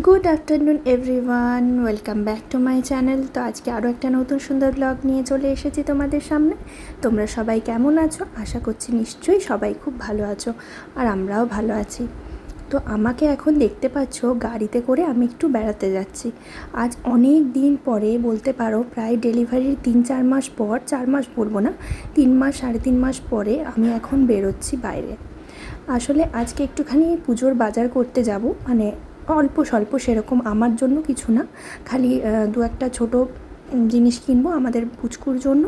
Good afternoon everyone welcome back to my channel তো আজকে আরও একটা নতুন সুন্দর ব্লগ নিয়ে চলে এসেছি তোমাদের সামনে। তোমরা সবাই কেমন আছো? আশা করছি নিশ্চয়ই সবাই খুব ভালো আছো আর আমরাও ভালো আছি। তো আমাকে এখন দেখতে পাচ্ছ, গাড়িতে করে আমি একটু বেড়াতে যাচ্ছি। আজ অনেক দিন পরে বলতে পারো, প্রায় ডেলিভারির তিন চার মাস পর, চার মাস বলব না, তিন মাস, সাড়ে তিন মাস পরে আমি এখন বেরোচ্ছি বাইরে। আসলে আজকে একটুখানি পুজোর বাজার করতে যাব মানে অল্প স্বল্প সেরকম আমার জন্য কিছু না। খালি দু একটা ছোটো জিনিস কিনবো আমাদের পুচকুর জন্য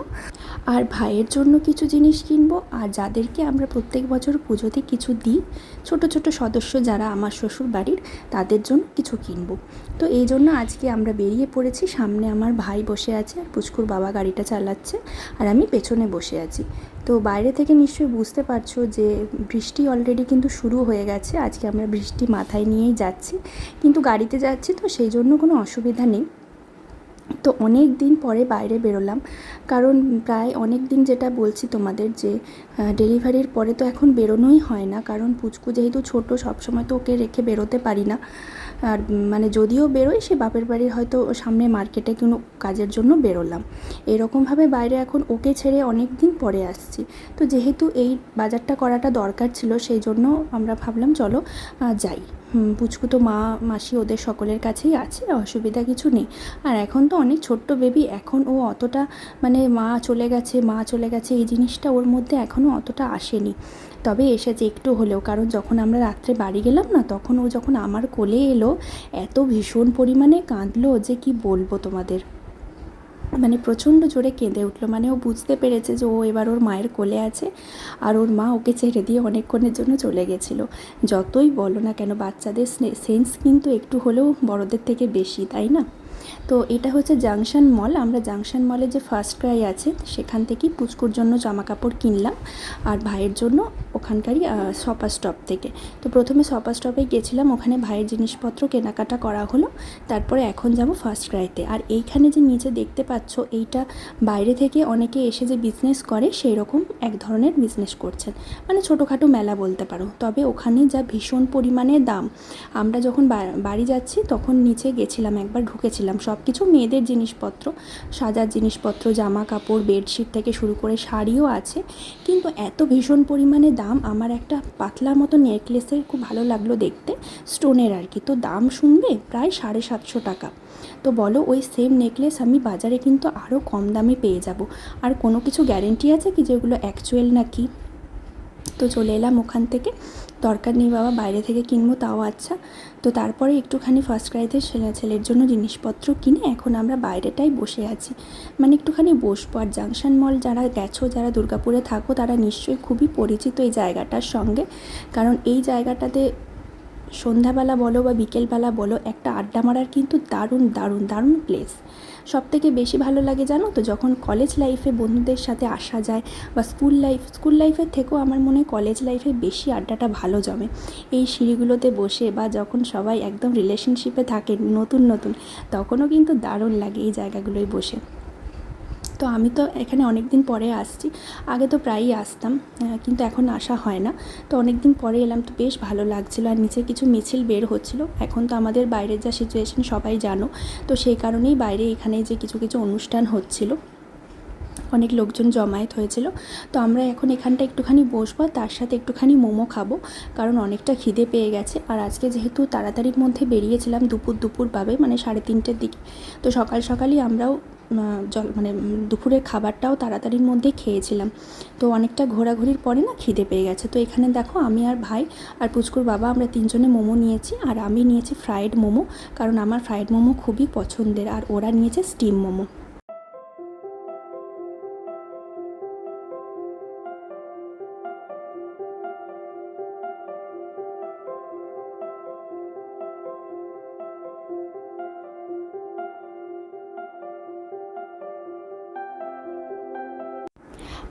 আর ভাইয়ের জন্য কিছু জিনিস কিনবো। আর যাদেরকে আমরা প্রত্যেক বছর পুজোতে কিছু দিই, ছোট ছোট সদস্য যারা আমার শ্বশুর বাড়ির, তাদের জন্য কিছু কিনবো। তো এই জন্য আজকে আমরা বেরিয়ে পড়েছি, সামনে আমার ভাই বসে আছে আর পুচকুর বাবা গাড়িটা চালাচ্ছে আর আমি পেছনে বসে আছি। তো বাইরে থেকে নিশ্চয়ই বুঝতে পারছ যে বৃষ্টি অলরেডি কিন্তু শুরু হয়ে গেছে, আজকে আমরা বৃষ্টি মাথায় নিয়েই যাচ্ছি। কিন্তু গাড়িতে যাচ্ছি তো সেই জন্য কোনো অসুবিধা নেই। তো অনেক দিন পরে বাইরে বেরোলাম। কারণ প্রায় অনেক দিন যেটা বলছি তোমাদের যে ডেলিভারির পরে তো এখন বেরোনোই হয় না। কারণ পুচকু যেহেতু ছোট, সবসময় তো ওকে রেখে বেরোতে পারি না। আর মানে যদিও বেরোই, সে বাপের বাড়ির হয়তো সামনে মার্কেটে কোনো কাজের জন্য বেরোলাম। এরকমভাবে বাইরে এখন ওকে ছেড়ে অনেক দিন পরে আসছি। তো যেহেতু এই বাজারটা করাটা দরকার ছিল, সেই জন্য আমরা ভাবলাম, চলো যাই। পুচকু তো মা, মাসি ওদের সকলের কাছেই আছে, অসুবিধা কিছু নেই। আর এখন তো অনেক ছোট্ট বেবি এখন ও অতটা মানে মা চলে গেছে, মা চলে গেছে, এই জিনিসটা ওর মধ্যে এখনও অতটা আসেনি। তবে এসেছে একটু হলেও, কারণ যখন আমরা রাত্রে বাড়ি গেলাম না, তখন ও যখন আমার কোলে এলো, এত ভীষণ পরিমাণে কাঁদলো যে কি বলব তোমাদের। মানে প্রচণ্ড জোরে কেঁদে উঠল। মানে ও বুঝতে পেরেছে যে ও এবার ওর মায়ের কোলে আছে আর ওর মা ওকে ছেড়ে দিয়ে অনেকক্ষণের জন্য চলে গেছিল। যতই বলো না কেন, বাচ্চাদের সেন্স কিন্তু একটু হলেও বড়দের থেকে বেশি, তাই না? তো এটা হচ্ছে জাংশন মল। আমরা জাংশন মলে যে ফার্স্ট ক্রাই আছে, সেখান থেকেই পুচকুর জন্য জামা কাপড় কিনলাম আর ভাইয়ের জন্য ওখানকারই সপা স্টপ থেকে। তো প্রথমে সপা স্টপে গেছিলাম, ওখানে ভাইয়ের জিনিসপত্র কেনাকাটা করা হলো, তারপরে এখন যাব ফার্স্ট ক্রাইতে আর এইখানে যে নিচে দেখতে পাচ্ছ, এইটা বাইরে থেকে অনেকে এসে যে বিজনেস করে সেই রকম এক ধরনের বিজনেস করছেন। মানে ছোটোখাটো মেলা বলতে পারো। তবে ওখানে যা ভীষণ পরিমাণে দাম, আমরা যখন বাড়ি যাচ্ছি, তখন নিচে গেছিলাম, একবার ঢুকেছিলাম। সব কিছু মেয়েদের জিনিসপত্র, সাজার জিনিসপত্র জামা কাপড় বেডশিট থেকে শুরু করে শাড়িও আছে। কিন্তু এত ভীষণ পরিমাণে দাম, আমার একটা পাতলা মতো নেকলেসের খুব ভালো লাগল দেখতে, স্টোনের আর কি। তো দাম শুনবে প্রায় সাড়ে সাতশো টাকা। তো বলো, ওই সেম নেকলেস আমি বাজারে কিন্তু আরও কম দামে পেয়ে যাব। আর কোনো কিছু গ্যারেন্টি আছে কি, যেগুলো অ্যাকচুয়াল না কি তো চলে এলাম ওখান থেকে। দরকার নেই বাবা, বাইরে থেকে কিনবো, তাও আচ্ছা। তো তারপরে একটুখানি ফার্স্ট ক্রাইতে ছেলে, ছেলের জন্য জিনিসপত্র কিনে এখন আমরা বাইরেটাই বসে আছি। মানে একটুখানি বসবো। আর জাংশন মল যারা গেছো, যারা দুর্গাপুরে থাকো, তারা নিশ্চয়ই খুবই পরিচিত এই জায়গাটার সঙ্গে। কারণ এই জায়গাটাতে সন্ধ্যাবেলা বলো বা বিকেলবেলা বলো, একটা আড্ডা মারার কিন্তু দারুণ দারুণ দারুণ প্লেস সব থেকে বেশি ভালো লাগে জানো তো, যখন কলেজ লাইফে বন্ধুদের সাথে আসা যায় বা স্কুল লাইফ স্কুল লাইফের থেকেও আমার মনে হয় কলেজ লাইফে বেশি আড্ডাটা ভালো জমে। এই সিঁড়িগুলোতে বসে বা যখন সবাই একদম রিলেশনশিপে থাকে নতুন নতুন, তখনও কিন্তু দারুণ লাগে এই জায়গাগুলোয় বসে। তো আমি তো এখানে অনেক দিন পরে আসছি। আগে তো প্রায়ই আসতাম কিন্তু এখন আসা হয় না। তো অনেক দিন পরে এলাম, তো বেশ ভালো লাগছিল। আর নিচে কিছু মিছিল বের হচ্ছিল। এখন তো আমাদের বাইরের যা সিচুয়েশন সবাই জানো। তো সেই কারণেই বাইরে এখানে যে কিছু কিছু অনুষ্ঠান হচ্ছিল, অনেক লোকজন জমায়েত হয়েছিল। তো আমরা এখন এখানটা একটুখানি বসবো তার সাথে একটুখানি মোমো খাব, কারণ অনেকটা খিদে পেয়ে গেছে। আর আজকে যেহেতু তাড়াতাড়ির মধ্যে বেরিয়েছিলাম দুপুর দুপুর পাবে মানে সাড়ে তিনটের দিকে। তো সকাল সকালই আমরাও জল মানে দুপুরের খাবারটাও তাড়াতাড়ির মধ্যে খেয়েছিলাম। তো অনেকটা ঘোরাঘুরির পরে না খিদে পেয়ে গেছে। তো এখানে দেখো, আমি আর ভাই আর পুচকুর বাবা আমরা তিনজনে মোমো নিয়েছি আর আমি নিয়েছি ফ্রায়েড মোমো, কারণ আমার ফ্রায়েড মোমো খুবই পছন্দের। আর ওরা নিয়েছে স্টিম মোমো।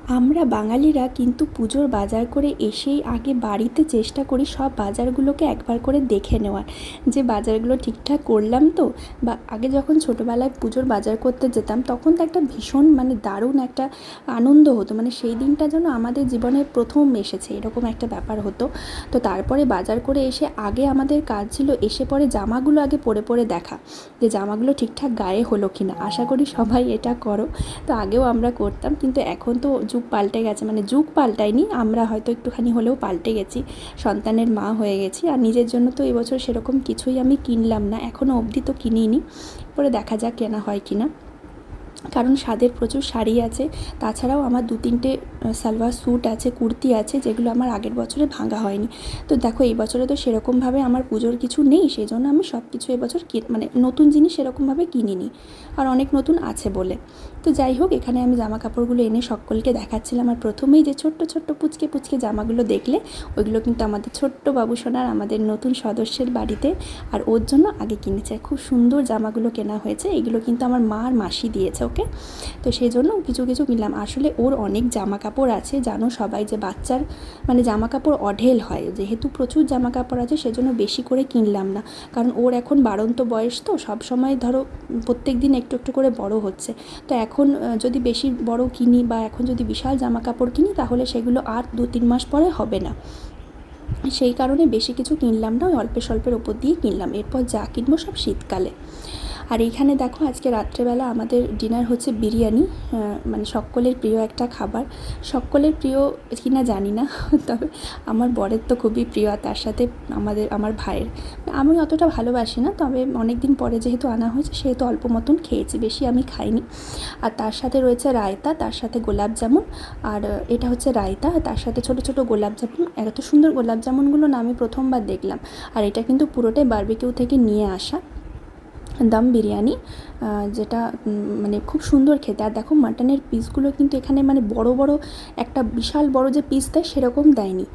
আমরা বাঙালিরা কিন্তু পুজোর বাজার করে এসেই আগে বাড়িতে চেষ্টা করি সব বাজারগুলোকে একবার করে দেখে নেওয়ার। যে বাজারগুলো ঠিকঠাক করলাম তো, বা আগে যখন ছোটোবেলায় পুজোর বাজার করতে যেতাম, তখন তো একটা ভীষণ মানে দারুণ একটা আনন্দ হতো। মানে সেই দিনটা যেন আমাদের জীবনে প্রথম এসেছে, এরকম একটা ব্যাপার হতো। তো তারপরে বাজার করে এসে আগে আমাদের কাজ ছিল, এসে পরে জামাগুলো আগে পরে পরে দেখা, যে জামাগুলো ঠিকঠাক গায়ে হলো কি না আশা করি সবাই এটা করো। তো আগেও আমরা করতাম, কিন্তু এখন তো যুগ পাল্টে গেছে মানে যুগ পাল্টায়নি, আমরা হয়তো একটুখানি হলেও পাল্টে গেছি, সন্তানের মা হয়ে গেছি, আর নিজের জন্য তো এবছর সেরকম কিছুই আমি কিনলাম না এখনও অবধি তো কিনিনি, পরে দেখা যাক কেনা হয় কি না কারণ স্বাদের প্রচুর শাড়ি আছে। তাছাড়াও আমার দু তিনটে সালোয়ার স্যুট আছে, কুর্তি আছে, যেগুলো আমার আগের বছরে ভাঙা হয়নি। তো দেখো, এই বছরে তো সেরকমভাবে আমার পুজোর কিছু নেই সেই জন্য আমি সব কিছু এবছর মানে নতুন জিনিস সেরকমভাবে কিনিনি। আর অনেক নতুন আছে বলে। তো যাই হোক, এখানে আমি জামা কাপড়গুলো এনে সকলকে দেখাচ্ছিলাম। আর প্রথমেই যে ছোট্ট ছোট্ট পুচকে পুচকে জামাগুলো দেখলে, ওইগুলো কিন্তু আমাদের ছোট্ট বাবু সোনার, আমাদের নতুন সদস্যের বাড়িতে, আর ওর জন্য আগে কিনেছে। খুব সুন্দর জামাগুলো কেনা হয়েছে। এগুলো কিন্তু আমার মা আর মাসি দিয়েছে। ওকে তো সেই জন্য কিছু কিছু কিনলাম আসলে ওর অনেক জামা কাপড় আছে, জানো সবাই যে বাচ্চার মানে জামা কাপড় অঢেল হয়। যেহেতু প্রচুর জামা কাপড় আছে, সেজন্য বেশি করে কিনলাম না। কারণ ওর এখন বাড়ন্ত বয়স তো, সব সময় ধরো প্রত্যেক দিন একটু একটু করে বড় হচ্ছে। তো এখন যদি বেশি বড় কিনি বা এখন যদি বিশাল জামা কাপড় কিনি, তাহলে সেগুলো আর দু, তিন মাস পরে হবে না। সেই কারণে বেশি কিছু কিনলাম না, ওই অল্পে স্বল্পের ওপর দিয়ে কিনলাম। এরপর যা কিনবো সব শীতকালে। আর এইখানে দেখো আজকে রাত্রেবেলা আমাদের ডিনার হচ্ছে বিরিয়ানি মানে সকলের প্রিয় একটা খাবার। সকলের প্রিয় কিনা জানি না, তবে আমার বরের তো খুবই প্রিয় আর তার সাথে আমাদের, আমার ভাইয়ের। আমি অতটা ভালোবাসি না, তবে অনেক দিন পরে যেহেতু আনা হয়েছে, সেহেতু অল্প মতন খেয়েছি, বেশি আমি খাইনি। আর তার সাথে রয়েছে রায়তা, তার সাথে গোলাপ জামুন। আর এটা হচ্ছে রায়তা তার সাথে ছোটো ছোটো গোলাপ জামুন। এত সুন্দর গোলাপ জামুনগুলো না আমি প্রথমবার দেখলাম। আর এটা কিন্তু পুরোটাই বার্বিকিউ থেকে নিয়ে আসা। দম বিরিয়ানি যেটা মানে খুব সুন্দর খেতে। আর দেখো, মাটনের পিসগুলো কিন্তু এখানে মানে বড় বড় একটা বিশাল বড় যে পিস দেয়, সেরকম দেয়নি।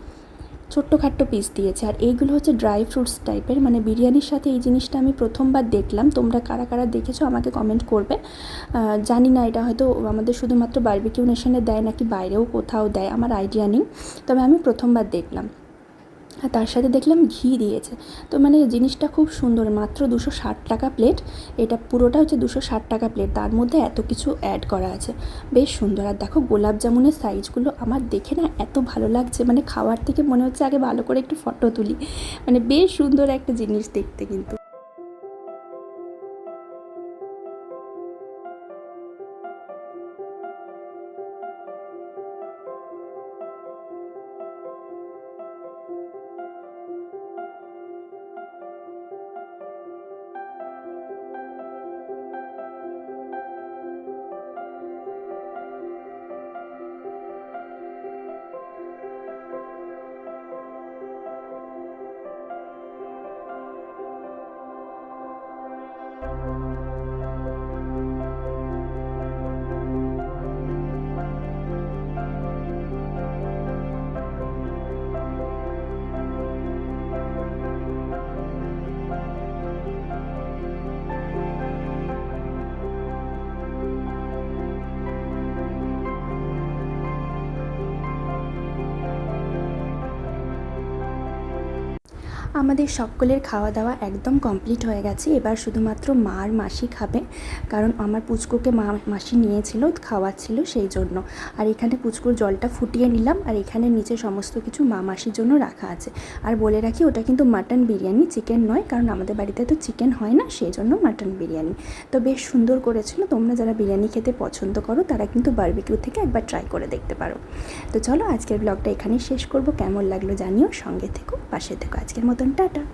ছোট্ট খাট্ট পিস দিয়েছে। আর এইগুলো হচ্ছে ড্রাই ফ্রুটস টাইপের মানে বিরিয়ানির সাথে এই জিনিসটা আমি প্রথমবার দেখলাম। তোমরা কারা কারা দেখেছ আমাকে কমেন্ট করবে। জানি না, এটা হয়তো আমাদের শুধুমাত্র বার্বিকিউ নেশনে দেয় নাকি বাইরেও কোথাও দেয়, আমার আইডিয়া নেই। তবে আমি প্রথমবার দেখলাম। আর তার সাথে দেখলাম ঘি দিয়েছে। তো মানে জিনিসটা খুব সুন্দর, মাত্র দুশো ষাট টাকা প্লেট এটা পুরোটা হচ্ছে দুশো ষাট টাকা প্লেট তার মধ্যে এত কিছু অ্যাড করা আছে। বেশ সুন্দর। আর দেখো গোলাপ জামুনের সাইজগুলো আমার দেখে না এত ভালো লাগছে। মানে খাওয়ার থেকে মনে হচ্ছে আগে ভালো করে একটু ফটো তুলি। মানে বেশ সুন্দর একটা জিনিস দেখতে কিন্তু। আমাদের সকলের খাওয়া দাওয়া একদম কমপ্লিট হয়ে গেছে। এবার শুধুমাত্র মা আর মাসি খাবে। কারণ আমার পুচকুকে মা, মাসি নিয়েছিল, খাওয়াচ্ছিল সেই জন্য। আর এখানে পুচকুর জলটা ফুটিয়ে নিলাম। আর এখানে নিচে সমস্ত কিছু মা, মাসির জন্য রাখা আছে। আর বলে রাখি, ওটা কিন্তু মাটন বিরিয়ানি, চিকেন নয়। কারণ আমাদের বাড়িতে তো চিকেন হয় না, সেই জন্য মাটন বিরিয়ানি। তো বেশ সুন্দর করেছিল। তোমরা যারা বিরিয়ানি খেতে পছন্দ করো, তারা কিন্তু বার্বিকিউ থেকে একবার ট্রাই করে দেখতে পারো। তো চলো, আজকের ব্লগটা এখানেই শেষ করব। কেমন লাগল জানিও। সঙ্গে থেকো, পাশে থেকো। আজকের মতন টাটা